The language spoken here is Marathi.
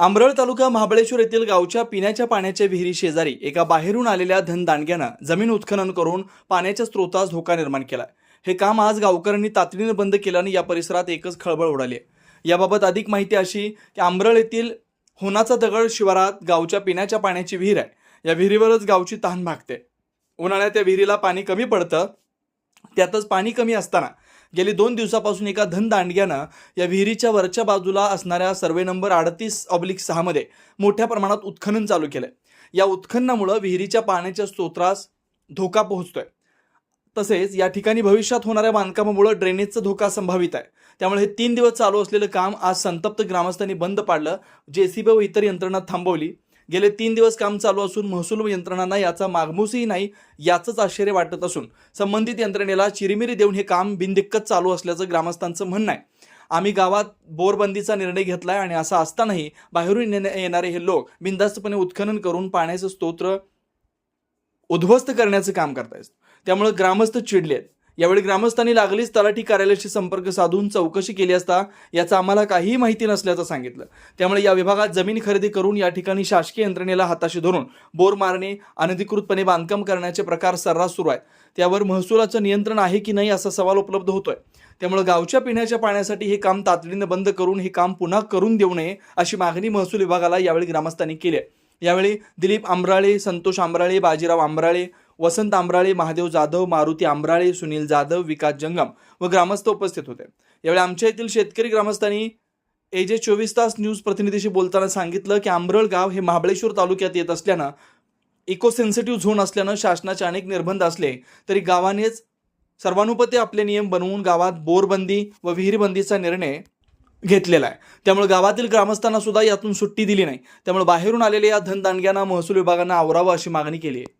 आंबरळ तालुका महाबळेश्वर येथील गावच्या पिण्याच्या पाण्याच्या विहिरी शेजारी एका बाहेरून आलेल्या धनदांडग्यानं जमीन उत्खनन करून पाण्याच्या स्रोतास धोका निर्माण केला हे काम आज गावकऱ्यांनी तातडीनं बंद केल्याने या परिसरात एकच खळबळ उडाली आहे. याबाबत अधिक माहिती अशी की आंबरळ येथील होनाचा दगड शिवारात गावच्या पिण्याच्या पाण्याची विहीर आहे. या विहिरीवरच गावची तहान भागते. उन्हाळ्यात त्या विहिरीला पाणी कमी पडतं. त्यातच पाणी कमी असताना गेली दोन दिवसापासून एका धनदांडग्यानं या विहिरीच्या वरच्या बाजूला असणाऱ्या सर्वे नंबर अडतीस ऑब्लिक सहामध्ये मोठ्या प्रमाणात उत्खनन चालू केलं या उत्खननामुळं विहिरीच्या पाण्याच्या स्तोत्रास धोका पोहोचतोय. तसेच या ठिकाणी भविष्यात होणाऱ्या बांधकामामुळे ड्रेनेजचा धोका संभावित आहे. त्यामुळे हे तीन दिवस चालू असलेलं काम आज संतप्त ग्रामस्थांनी बंद पाडलं. जेसीबी व इतर यंत्रणा थांबवली. गेले तीन दिवस काम चालू असून महसूल यंत्रणांना याचा मागमूसही नाही याचंच आश्चर्य वाटत असून संबंधित यंत्रणेला चिरमिरी देऊन हे काम बिनदिक्कत चालू असल्याचं ग्रामस्थांचं म्हणणं आहे. आम्ही गावात बोरबंदीचा निर्णय घेतलाय आणि असं असतानाही बाहेरून येणारे हे लोक बिनधास्तपणे उत्खनन करून पाण्याचं स्तोत्र उद्ध्वस्त करण्याचं काम करतायत. त्यामुळे ग्रामस्थ चिडले आहेत यावेळी ग्रामस्थांनी लागलीच तलाठी कार्यालयाशी संपर्क साधून चौकशी केली असता याचा आम्हाला काहीही माहिती नसल्याचं सांगितलं. त्यामुळे या विभागात जमीन खरेदी करून या ठिकाणी शासकीय यंत्रणेला हाताशी धरून बोर मारणे अनधिकृतपणे बांधकाम करण्याचे प्रकार सर्रास सुरू आहेत. त्यावर महसुलाचं नियंत्रण आहे की नाही असा सवाल उपलब्ध होतोय. त्यामुळे गावच्या पिण्याच्या पाण्यासाठी हे काम तातडीनं बंद करून हे काम पुन्हा करून देऊ नये अशी मागणी महसूल विभागाला यावेळी ग्रामस्थांनी केली आहे. यावेळी दिलीप आंबराळे संतोष आंबराळे बाजीराव आंबराळे वसंत आंब्राळे महादेव जाधव मारुती आंब्राळे सुनील जाधव विकास जंगम व ग्रामस्थ उपस्थित होते. यावेळी आमच्या येथील शेतकरी ग्रामस्थांनी एजे चोवीस तास न्यूज प्रतिनिधीशी बोलताना सांगितलं की आंब्रळ गाव हे महाबळेश्वर तालुक्यात येत असल्यानं इको सेन्सिटिव्ह झोन असल्यानं शासनाचे अनेक निर्बंध असले तरी गावानेच सर्वानुपते आपले नियम बनवून गावात बोरबंदी व विहिरबंदीचा निर्णय घेतलेला आहे. त्यामुळे गावातील ग्रामस्थांना सुद्धा यातून सुट्टी दिली नाही. त्यामुळे बाहेरून आलेल्या या धनदांडग्यांना महसूल विभागानं आवरावं अशी मागणी केली आहे.